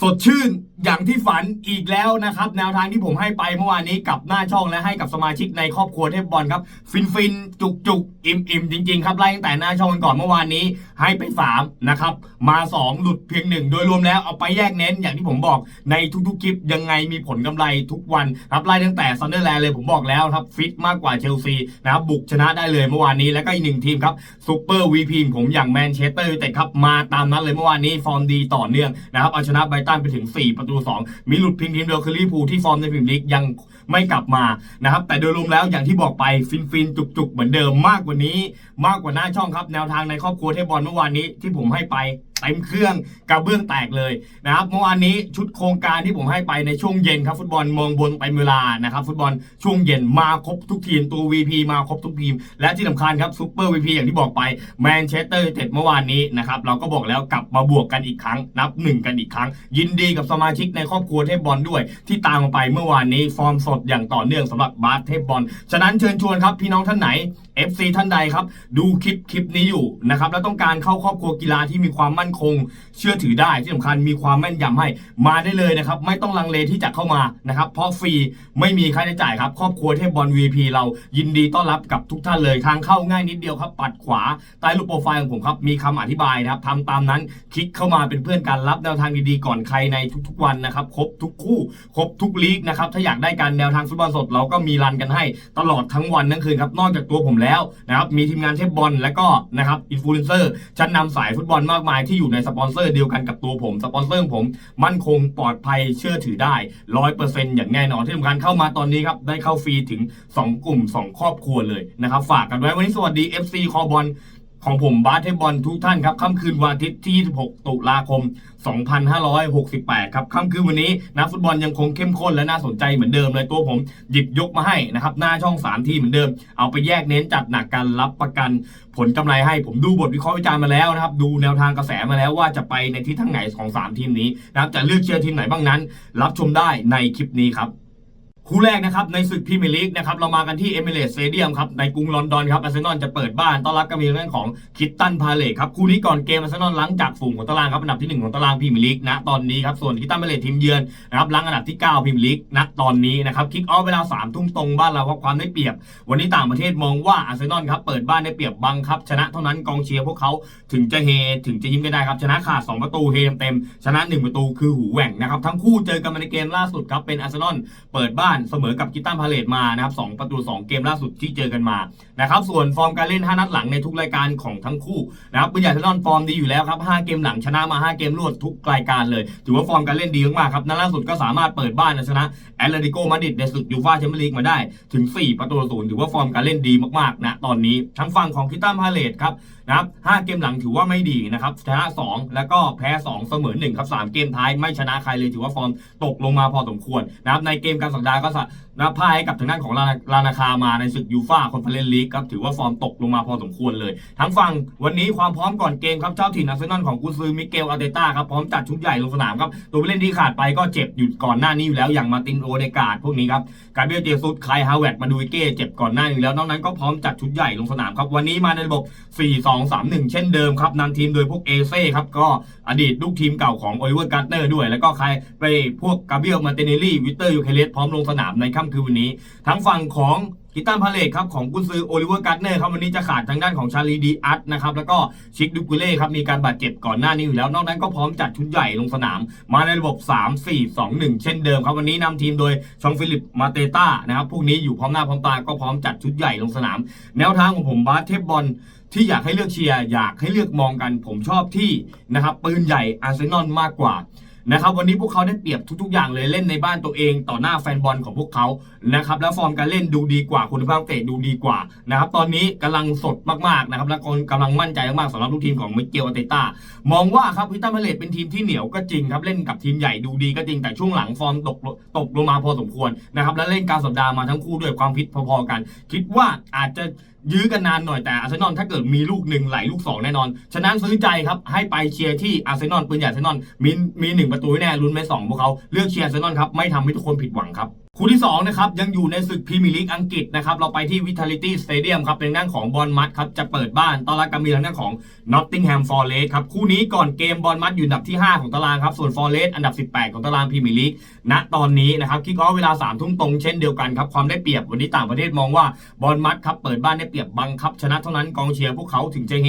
สดชื่นอย่างที่ฝันอีกแล้วนะครับ แนวทางที่ผมให้ไปเมื่อวานนี้กับหน้าช่องและให้กับสมาชิกในครอบครัวเทพบอลครับ ฟินฟินจุกจุกอิ่มอิ่มจริงๆ ครับไล่ตั้งแต่หน้าช่องกันก่อนเมื่อวานนี้ ให้ไป 3 นะครับ มา 2 หลุดเพียงหนึ่งโดยรวมแล้วเอาไปแยกเน้นอย่างที่ผมบอกในทุกๆคลิปยังไงมีผลกำไรทุกวันครับไล่ตั้งแต่ซันเดอร์แลนด์เลยผมบอกแล้วครับฟิตมากกว่าเชลซีนะครับบุกชนะได้เลยเมื่อวานนี้แล้วก็อีกหนึ่งทีมครับซูเปอร์วีพีผมอย่างแมนเชสเตอร์ยูไนเต็ดครับมาตามนั้นเลยเมื่อวานนี้ฟอร์มดีต่อเนื่องนะครับเอาชนะไบรตันไปถึง 4 ประตู 2 มีหลุดเพียงทีมเดียวคือลิเวอร์พูลที่ฟอร์มในพรีเมียร์ลีกยัง ไม่กลับมานะครับแต่โดยรวมแล้วอย่างที่บอกไปฟินฟินจุกจุกๆ เหมือนเดิมมากกว่านี้ มากกว่าหน้าช่องครับแนวทางในครอบครัวเทบอลเมื่อวานนี้ที่ผมให้ไป เต็มเครื่องกระเบื้องแตกเลยนะครับเมื่อวานนี้ชุดโครงการที่ผมให้ไปในช่วงเย็นครับฟุตบอลมองบนเต็มเวลานะครับฟุตบอลช่วงเย็นมาครบทุกทีมตัว VP มาครบทุกทีม และที่สำคัญครับซูเปอร์ VP อย่างที่บอกไปแมนเชสเตอร์ยูไนเต็ดเมื่อวานนี้นะครับเราก็บอกแล้วกลับมาบวกกันอีกครั้ง นับหนึ่งกันอีกครั้ง ยินดีกับสมาชิกในครอบครัวเทพบอลด้วย ที่ตามมาไปเมื่อวานนี้ฟอร์มสดอย่างต่อเนื่องสำหรับบาสเทพบอลฉะนั้นเชิญชวนครับพี่น้องท่านไหน FC ท่านใดครับ ดูคลิปคลิปนี้อยู่นะครับแล้วต้องการเข้าครอบครัวกีฬาที่มีความมั่นคง เชื่อถือได้ที่สำคัญมีความแม่นยำให้มาได้เลยนะครับไม่ต้องลังเลที่จะเข้ามานะครับเพราะฟรีไม่มีค่าใช้จ่ายครับครอบครัวเทพบอล VP เรายินดีต้อนรับกับทุกท่านเลยทางเข้าง่ายนิดเดียวครับ ปัดขวาใต้รูปโปรไฟล์ของผมครับมีคำอธิบายนะครับทำตามนั้นคลิกเข้ามาเป็นเพื่อนกันรับแนวทางดีๆก่อนใครในทุกๆวันนะครับครบทุกคู่ครบทุกลีกนะครับถ้าอยากได้การแนวทางฟุตบอลสดเราก็มีรันกันให้ตลอดทั้งวันทั้งคืนครับนอกจากตัวผมแล้วนะครับมีทีมงานเทพบอลและก็นะครับอินฟลูเอนเซอร์ชั้นนำสายฟุตบอลมากมายที่อยู่ในสปอนเซอร์เดียวกันกับตัวผมสปอนเซอร์ผมมั่นคงปลอดภัยเชื่อถือได้ร้อยเปอร์เซ็นต์อย่างแน่นอนที่สำคัญเข้ามาตอนนี้ครับได้เข้าฟรีถึง 2 กลุ่ม 2 ครอบครัวเลยนะครับฝากกันไว้วันนี้สวัสดี FC คอบอล ของผมบาสเทบอลทุกท่านครับค่ำคืนวันอาทิตย์ที่ 26 ตุลาคม 2568 ครับค่ำคืนวันนี้นักฟุตบอลยังคงเข้มข้นและน่าสนใจเหมือนเดิมเลยตัวผมหยิบยกมาให้นะครับ หน้าช่อง 3 ที่เหมือนเดิม เอาไปแยกเน้นจัดหนักการรับประกันผลกำไรให้ผมดูบทวิเคราะห์วิจารณ์มาแล้วนะครับ ดูแนวทางกระแสมาแล้วว่าจะไปในทิศทางไหนของ 3 ทีมนี้นะครับจะเลือกเชียร์ทีมไหนบ้างนั้น รับชมได้ในคลิปนี้ครับ คู่แรกนะครับในศึกพรีเมียร์ลีกนะครับเรามากันที่เอมิเรตสเตเดียมครับในกรุงลอนดอนครับอาร์เซนอลจะเปิดบ้านต้อนรับกับมีเรื่องของคิตตันพาเลตครับคู่นี้ก่อนเกมอาร์เซนอลล้างจากฝูงของตารางครับอันดับที่หนึ่งของตารางพรีเมียร์ลีกณตอนนี้ครับส่วนคิตตันพาเลตทีมเยือนนะครับล้างอันดับที่เก้าพรีเมียร์ลีกณตอนนี้นะครับคิกออฟเวลาสามทุ่มตรงบ้านเราครับความได้เปรียบ วันนี้ต่างประเทศมองว่าอาร์เซนอลครับเปิดบ้านได้เปรียบบังครับ ชนะเท่านั้นกองเชียร์พวกเขาถึงจะเฮถึงจะยิ้มกันได้ครับชนะขาดสองประตูเฮเต็มชนะหนึ่งประตูคือหูแหว่งนะครับทั้งคู่เจอกันในเกมล่าสุดครับเป็นอาร์เซนอลเปิดบ้านานเสมอกับกิตตันพาเลตมานะครับสประตู 2 เกมล่าสุดที่เจอกันมานะครับส่วนฟอร์มการเล่น 5 นัดหลังในทุกรายการของทั้งคู่นะครับปืนใหญ่ทนอนฟอร์มดีอยู่แล้วครับ5เกมหลังชนะมา 5 เกมรวดทุกรายการเลย ถือว่าฟอร์มการเล่นดีมากครับนัดล่าสุดก็สามารถเปิดบ้านชนะแอตเลติโกมาดริดในศึกยูฟ่าแชมเปี้ยนลีกมาได้ถึง 4 ประตูศูนย์ถือว่าฟอร์มการเล่นดีมากๆนะตอนนี้ทั้งฝั่งของกิตตันพาเลตครับนะครับ5เกมหลังถือว่าไม่ดีนะครับชนะ 2 แล้วก็แพ้ 2 เสมอ1ครับ3เกมท้ายไม่ชนะใครเลยถือว่าฟอร์มตกลงมาพอสมควรนะครับในเกมกลารสัปดาห์ก็สะ นะพ่ายให้กับทางด้านของลาลานาคามาในศึกยูฟ่าคอนเฟอเรนซ์ลีกครับถือว่าฟอร์มตกลงมาพอสมควรเลย ทั้งฝั่งวันนี้ความพร้อมก่อนเกมครับเจ้าถิ่นอาร์เซนอลของกุซือมิเกลอาเตต้าครับพร้อมจัดชุดใหญ่ลงสนามครับตัวผู้เล่นที่ขาดไปก็เจ็บอยู่ก่อนหน้านี้อยู่แล้วอย่างมาตินโอเดกาดพวกนี้ครับกาเบรียลเจซุสไคลฮาวเวตมาดูเก้เจ็บก่อนหน้าอยู่แล้วนอกนั้นก็พร้อมจัดชุดใหญ่ลงสนามครับวันนี้มาในระบบ 4-2-3-1 เช่นเดิมครับนำทีมโดยพวกเอเซ่ครับก็อดีตลูกทีมเก่าของโอลิเวอร์การ์เนอร์ด้วย แล้วก็ใครไปพวกกาเบียลมาเตเนลลี่วิเตอร์ยูเคเลสพร้อมลงสนามในค่ำคืนวันนี้ทั้งฝั่งของกิตันพาเลตครับของกุนซือโอลิเวอร์การ์เนอร์ครับวันนี้จะขาดทางด้านของชาลีดีอัตนะครับแล้วก็ชิคดูกุเล่ครับมีการบาดเจ็บก่อนหน้านี้อยู่แล้วนอกนั้นก็พร้อมจัดชุดใหญ่ลงสนาม มาในระบบ 3 4 2 1 เช่นเดิมครับวันนี้นำทีมโดยชองฟิลิปมาเตต้านะครับพวกนี้อยู่พร้อมหน้าพร้อมตาก็พร้อมจัดชุดใหญ่ลงสนาม แนวทางของผมบาสเทพบอลที่อยากให้เลือกเชียร์อยากให้เลือกมองกัน ผมชอบที่นะครับปืนใหญ่อาร์เซนอลมากกว่า นะครับวันนี้พวกเขาได้เปรียบทุกๆ อย่างเลยเล่นในบ้านตัวเองต่อหน้าแฟนบอลของพวกเขานะครับแล้วฟอร์มการเล่นดูดีกว่าคุณภาพเตะดูดีกว่านะครับตอนนี้กำลังสดมากๆนะครับและกำลังมั่นใจมากๆสำหรับลูกทีมของมิเกลอาเตต้ามองว่าครับพิตันพาเลตเป็นทีมที่เหนียวก็จริงครับเล่นกับทีมใหญ่ดูดีก็จริงแต่ช่วงหลังฟอร์มตกตกลงมาพอสมควรนะครับและเล่นกลารสัปดาห์มาทั้งคู่ด้วยความพิษพอๆกัน คิดว่าอาจจะยื้อกันนานหน่อยแต่อาร์เซนอลถ้าเกิดมีลูกหนึ่งไหลลูกสองแน่นอน ฉะนั้นซื้อใจครับ ให้ไปเชียร์ที่อาร์เซนอลปืนใหญ่อาร์เซนอลมีมีหนึ่งประตูแน่ลุ้นไม่สองพวกเขาเลือกเชียร์อาร์เซนอลครับ ไม่ทำให้ทุกคนผิดหวังครับ คู่ที่2นะครับยังอยู่ในศึกพรีเมียร์ลีกอังกฤษนะครับเราไปที่วิท a ลิตี้สเตเดียมครับเป็นด้านของบอลมัดครับจะเปิดบ้านต้อนรับการมีทางด้านของนอตติงแฮมฟอร์เรสครับคู่นี้ก่อนเกมบอลมัดอยู่อันดับที่ 5 ของตารางครับส่วนฟอร์เรสอันดับ 18 ของตารางพรีเมียร์ลีกณตอนนี้นะครับคิกออฟเวลา3ทุ่มตรงเช่นเดียวกันครับความได้เปรียบวันนี้ต่างประเทศมองว่าบอลมัดครับเปิดบ้านได้เปรียบบังคับชนะเท่านั้นกองเชียร์พวกเขาถึงจะเฮ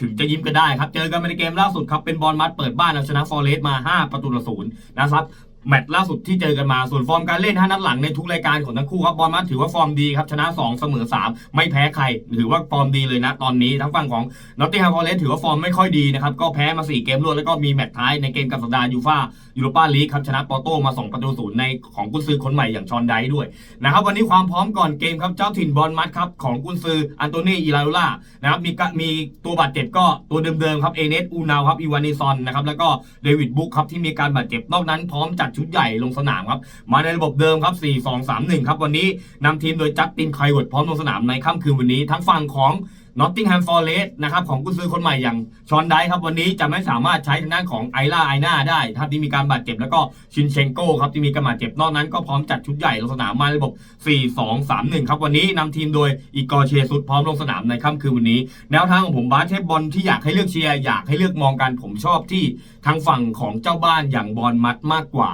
ถึงจะยิ้มกันได้ครับเจอกันในเกมล่าสุดครับเป็นบอลมัดเปิดบ้านเอาชนะฟอร์เรสมา 5 ประตูต่อศูนย์นะครับ แมตช์ล่าสุดที่เจอกันมาส่วนฟอร์มการเล่นห้านัดหลังในทุกรายการของทั้งคู่ครับบอลมัดถือว่าฟอร์มดีครับชนะ 2 เสมอ 3 ไม่แพ้ใคร ถือว่าฟอร์มดีเลยนะตอนนี้ทั้งฝั่งของนอตติงแฮมฟอร์เรสถือว่าฟอร์มไม่ค่อยดีนะครับก็แพ้มา 4 เกมรวดแล้วก็มีแมตช์ท้ายในเกมกับสัปดาห์ยูฟ่ายูโรปาลีกครับชนะปอโตมา 2 ประตูศูนย์ในของกุนซือคนใหม่อย่างชอนไดด้วยนะครับวันนี้ความพร้อมก่อนเกมครับเจ้าถิ่นบอลมัดครับของกุนซืออันโตนีอิลาโล่านะครับมีมีตัวบาดเจ็บก็ตัวเดิมๆครับเอเนสอูนาวครับอีวานิซอนนะครับแล้วก็เดวิดบุ๊กครับที่มีการบาดเจ็บนอกนั้นพร้อมจัดชุดใหญ่ลงสนามครับ มาในระบบเดิมครับ 4 2 3 1 ครับ วันนี้นำทีมโดยจัสตินไคลวดพร้อมลงสนามในค่ำคืนวันนี้ ทั้งฝั่งของ นอตติงแฮมฟอร์เรสนะครับของกุนซือคนใหม่อย่างชอนไดครับวันนี้จะไม่สามารถใช้ทางด้านของไอล่าไอนาได้ถ้าที่มีการบาดเจ็บแล้วก็ชินเชงโก้ครับที่มีการบาดเจ็บนอกนั้นก็พร้อมจัดชุดใหญ่ลงสนามมาในระบบ 4 2 3 1 ครับวันนี้นำทีมโดยอีกอร์เชซุดพร้อมลงสนามในค่ำคืนวันนี้ แนวทางของผมบาสเทบอลที่อยากให้เลือกเชียร์อยากให้เลือกมองกันผมชอบที่ทางฝั่งของเจ้าบ้านอย่างบอลมัดมากกว่า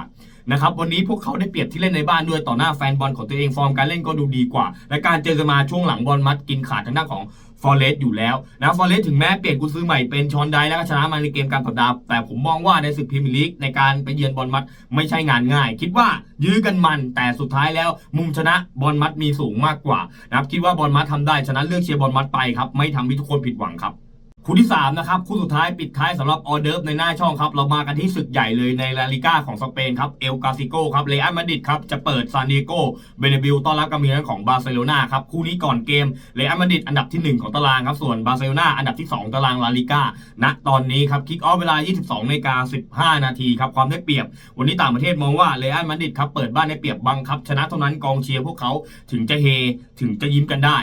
นะครับวันนี้พวกเขาได้เปรียบที่เล่นในบ้านด้วยต่อหน้าแฟนบอลของตัวเองฟอร์มการเล่นก็ดูดีกว่า และการเจอกันมาช่วงหลังบอลมัดกินขาดทางด้านของ ฟอร์เรสอยู่แล้วนะฟอร์เรสถึงแม้เปลี่ยนกุญซื้อใหม่เป็นชอนไดแล้วก็ชนะมาในเกมการสัปดาห์แต่ผมมองว่าในศึกพรีเมียร์ลีกในการไปเยือนบอลมัดไม่ใช่งานง่าย คิดว่ายื้อกันมัน แต่สุดท้ายแล้ว มุมชนะบอลมัดมีสูงมากกว่านะครับคิดว่าบอลมัดทำได้ฉะนั้นเลือกเชียร์บอลมัดไปครับไม่ทำให้ทุกคนผิดหวังครับ คู่ที่ 3 นะครับ คู่สุดท้ายปิดท้ายสำหรับออเดิร์ฟในหน้าช่องครับ เรามากันที่ศึกใหญ่เลยในลาลิก้าของสเปนครับ เอลกาซิโกครับเรอัลมาดริดครับ จะเปิดซานดิเอโกเบเนบิลต้อนรับการมีของบาร์เซโลนาครับ คู่นี้ก่อนเกมเรอัลมาดริดอันดับที่ 1 ของตารางครับ ส่วนบาร์เซโลนาอันดับที่ 2 ตารางลาลิก้าณตอนนี้ครับคิกออฟเวลา 22นาฬิกา15 นาทีครับความได้เปรียบ วันนี้ต่างประเทศมองว่าเรอัลมาดริดครับเปิดบ้านได้เปรียบบังคับชนะเท่านั้นกองเชียร์พวกเขาถึงจะเฮถึงจะยิ้มกันได้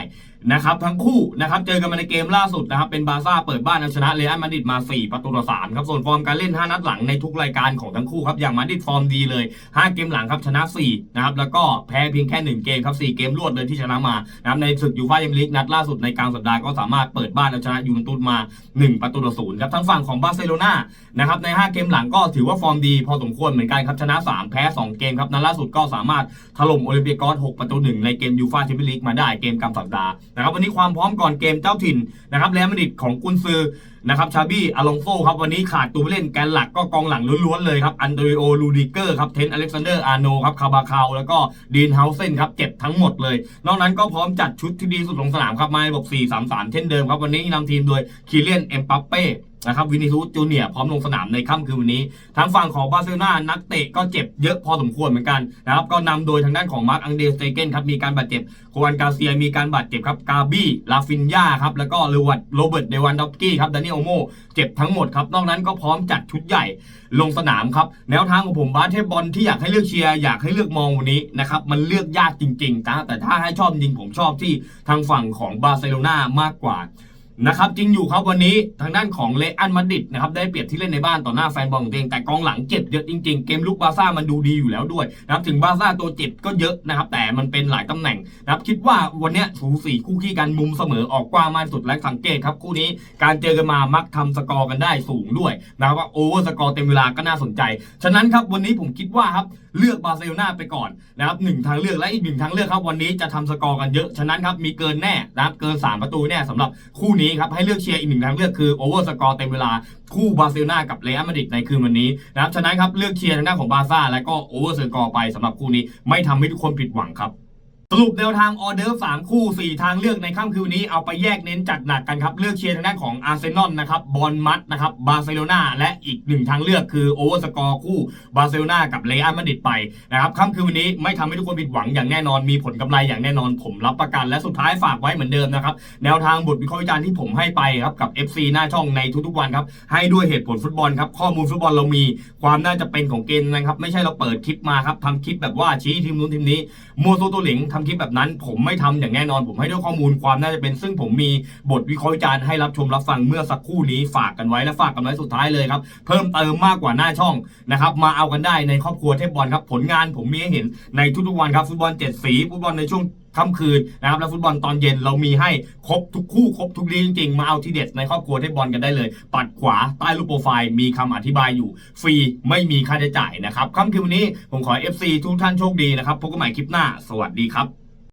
นะครับทั้งคู่นะครับเจอกันมาในเกมล่าสุดนะครับเป็นบาร์ซ่าเปิดบ้านเอาชนะเรอัลมาดริดมา 4 ประตูต่อ3ครับส่วนฟอร์มการเล่น 5 นัดหลังในทุกรายการของทั้งคู่ครับอย่างมาดริดฟอร์มดีเลย 5 เกมหลังครับชนะ4นะครับแล้วก็แพ้เพียงแค่ 1 เกมครับ4เกมรวดเลยที่ชนะมานะครับในศึกยูฟ่าแชมเปี้ยนลีกนัดล่าสุดในกลางสัปดาห์ก็สามารถเปิดบ้านเอาชนะยูเวนตุสมา 1 ประตูต่อ0ครับทั้งฝั่งของบาร์เซโลนานะครับใน 5 เกมหลังก็ถือว่าฟอร์มดี พอสมควรเหมือนกันครับชนะ 3 แพ้ 2 เกมครับนัดล่าสุดก็สามารถถล่มโอลิมเปียกอส6ประตู1ในเกมยูฟ่าแชมเปี้ยนลีกมาได้เกมกลางสัปดาห์นะครับวันนี้ความพร้อมก่อนเกมเจ้าถิ่นนะครับแรอัลมาดริดของกุนซือนะครับชาบี้อลองโซครับวันนี้ขาดตัวผู้เล่นแกนหลักก็กองหลังล้วนๆเลยครับอันโตริโอลูดิเกอร์ครับเทนอเล็กซานเดอร์อาร์โนครับคาบาคาวแล้วก็ดีนเฮาเซนครับเจ็บทั้งหมดเลย นอกนั้นก็พร้อมจัดชุดที่ดีสุดของสนามครับมาในระบบ4-3-3 เช่นเดิมครับวันนี้นำทีมโดยคีเลียนเอ็มปัปเป้ นะครับวินิซูสจูเนียพร้อมลงสนามในค่ำคืนวันนี้ ทางฝั่งของบาร์เซโลนานักเตะก็เจ็บเยอะพอสมควรเหมือนกันนะครับก็นำโดยทางด้านของมาร์คอังเดสเตเกนครับมีการบาดเจ็บโควันกาเซียมีการบาดเจ็บครับกาบี้ลาฟินยาครับแล้วก็โรวัตโรเบิร์ตเดวันด็อฟสกี้ครับดานิโอโมเจ็บทั้งหมดครับนอกนั้นก็พร้อมจัดชุดใหญ่ลงสนามครับแนวทางของผมบาสเทบอลที่อยากให้เลือกเชียร์อยากให้เลือกมองวันนี้นะครับมันเลือกยากจริงๆนะแต่ถ้าให้ชอบจริงผมชอบที่ทางฝั่งของบาร์เซโลนามากกว่า นะครับจริงอยู่ครับวันนี้ทางด้านของเลอันมาดิดนะครับได้เปรียบที่เล่นในบ้านต่อหน้าแฟนบอลของตัวเองแต่กองหลังเจ็บเยอะจริงๆ เกมลุกบาซ่ามันดูดีอยู่แล้วด้วยนะครับถึงบาซ่าตัวเจ็บก็เยอะนะครับแต่มันเป็นหลายตำแหน่งนะครับคิดว่าวันนี้สูสีคู่ขี้กันมุมเสมอออกกว้างมากสุดและสังเกตครับคู่นี้การเจอกันมามักทำสกอร์กันได้สูงด้วยนะครับว่าโอเวอร์สกอร์เต็มเวลาก็น่าสนใจ ฉะนั้นครับวันนี้ผมคิดว่าครับเลือกบาร์เซโลนาไปก่อนนะครับหนึ่งทางเลือกและอีกหนึ่งทางเลือกครับวันนี้จะทำสกอร์กันเยอะฉะนั้นครับมีเกินแน่นะครับเกิน 3 ประตูแน่สำหรับคู่นี้ครับให้เลือกเชียร์อีกหนึ่งทางเลือกคือโอเวอร์สกอร์เต็มเวลาคู่บาร์เซโลนากับเรอัลมาดริดในคืนวันนี้นะครับฉะนั้นครับเลือกเชียร์ทางด้านของบาร์ซ่าและก็โอเวอร์สกอร์ไปสำหรับคู่นี้ไม่ทำให้ทุกคนผิดหวังครับ สรุปแนวทางออเดอร์สามคู่ 4 ทางเลือกในค่ำคืนนี้เอาไปแยกเน้นจัดหนักกันครับ เลือกเชียร์ทางด้านของอาร์เซนอลนะครับบอลมัดนะครับบาร์เซโลนาและอีกหนึ่งทางเลือกคือโอเวอร์สกอร์คู่บาร์เซโลนากับเรอัลมาดริดไปนะครับค่ำคืนวันนี้ไม่ทำให้ทุกคนผิดหวังอย่างแน่นอนมีผลกำไรอย่างแน่นอนผมรับประกัน และสุดท้ายฝากไว้เหมือนเดิมนะครับแนวทางบทวิเคราะห์วิจารณ์ที่ผมให้ไปครับกับ FC หน้าช่องในทุกๆวันครับให้ด้วยเหตุผลฟุตบอลครับข้อมูลฟุตบอลเรามีความน่าจะเป็นของเกมนะครับไม่ใช่เราเปิดคลิปมาครับทำคลิปแบบว่าชี้ทีมนู้นทีมนี้มัวโซตัวหลิงทำคลิปแบบนั้น ผมไม่ทำอย่างแน่นอน ผมให้ด้วยข้อมูลความน่าจะเป็น ซึ่งผมมีบทวิเคราะห์จารณ์ให้รับชมรับฟังเมื่อสักครู่นี้ฝากกันไว้และฝากกันไว้สุดท้ายเลยครับเพิ่มเติมมากกว่าหน้าช่องนะครับมาเอากันได้ในครอบครัวเทพบอลครับผลงานผมมีให้เห็นในทุกๆวันครับฟุตบอลเจ็ดสีฟุตบอลในช่วง ค่ำคืนนะครับและฟุตบอลตอนเย็นเรามีให้ครบทุกคู่ครบทุกลีกจริงๆ มาเอาทีเด็ดในครอบครัวเทพบอลกันได้เลย ปัดขวาใต้รูปโปรไฟล์มีคำอธิบายอยู่ ฟรีไม่มีค่าใช้จ่ายนะครับค่ำคืนวันนี้ผมขอ FC ทุกท่านโชคดีนะครับพบกันใหม่คลิปหน้า สวัสดีครับ